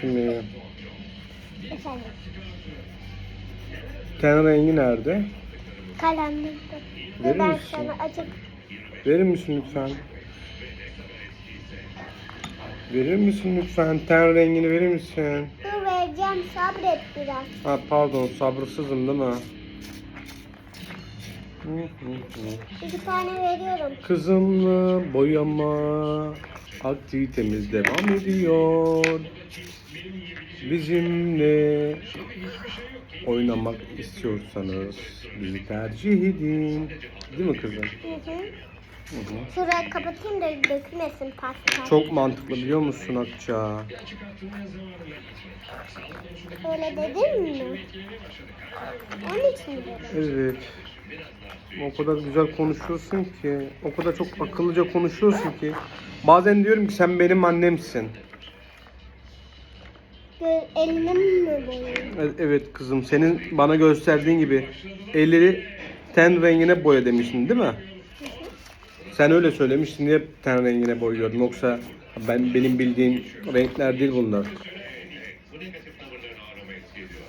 Şimdi Efendim. ten rengi nerede? Kalemlikte. Verir Ve ben misin? sana açık Verir misin lütfen? Verir misin lütfen? Ten rengini verir misin? dur vereceğim sabret biraz. Ha pardon sabırsızım değil mi? İki tane veriyorum. Kızımla boyama aktivitemiz devam ediyor. Bizimle oynamak istiyorsanız bizi tercih edin. Değil mi kızım? Hı hı. Hı hı. Şurayı kapatayım da dökmesin pasta. Çok mantıklı biliyor musun Akça? Öyle dedin mi? Onun için mi? Evet. O kadar güzel konuşuyorsun ki, o kadar çok akıllıca konuşuyorsun ki. Bazen diyorum ki sen benim annemsin. Elini mi boyayayım? E- Evet kızım, senin bana gösterdiğin gibi elleri ten rengine boya demiştin değil mi? Sen öyle söylemiştin diye ten rengine boyuyorum. Yoksa ben benim bildiğim renkler değil bunlar.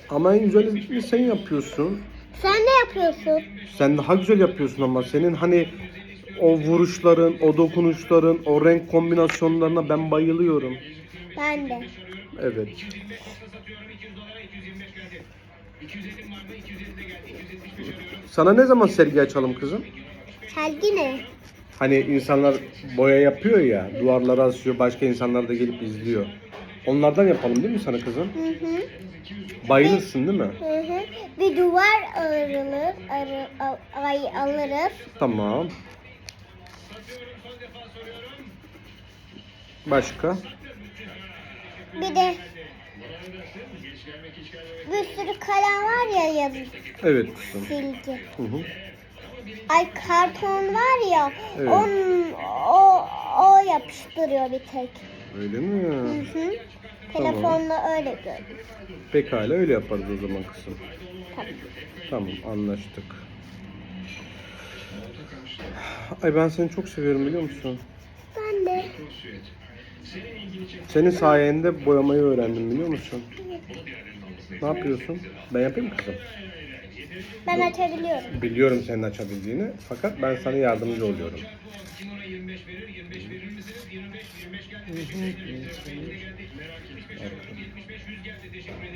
Ama en güzelini sen yapıyorsun. Sen ne yapıyorsun? Sen daha güzel yapıyorsun ama senin hani o vuruşların, o dokunuşların, o renk kombinasyonlarına ben bayılıyorum. Ben de. Evet. Sana ne zaman sergi açalım kızım? Sergi ne? Hani insanlar boya yapıyor ya, duvarlara asıyor, başka insanlar da gelip izliyor. Onlardan yapalım değil mi sana kızım? Hı hı. Bayılırsın değil mi? Hı hı. Bir duvar arılır, arı, ay alırız. Tamam. Başka? Bir de bir sürü kalem var ya yazı Evet kızım. silgi. Hı hı. Ay karton var ya Evet. onun o o yapıştırıyor bir tek. Öyle Hı mi? hı. Tamam. Telefonla öyle gördüm. Pekala öyle yaparız o zaman kızım. Tabii. Tamam anlaştık. Ay ben seni çok seviyorum biliyor musun? Ben de. Senin sayende boyamayı öğrendim biliyor musun? Ne yapıyorsun? Ben yapayım mı kızım? Ben açabiliyorum. Biliyorum senin açabildiğini fakat ben sana yardımcı oluyorum.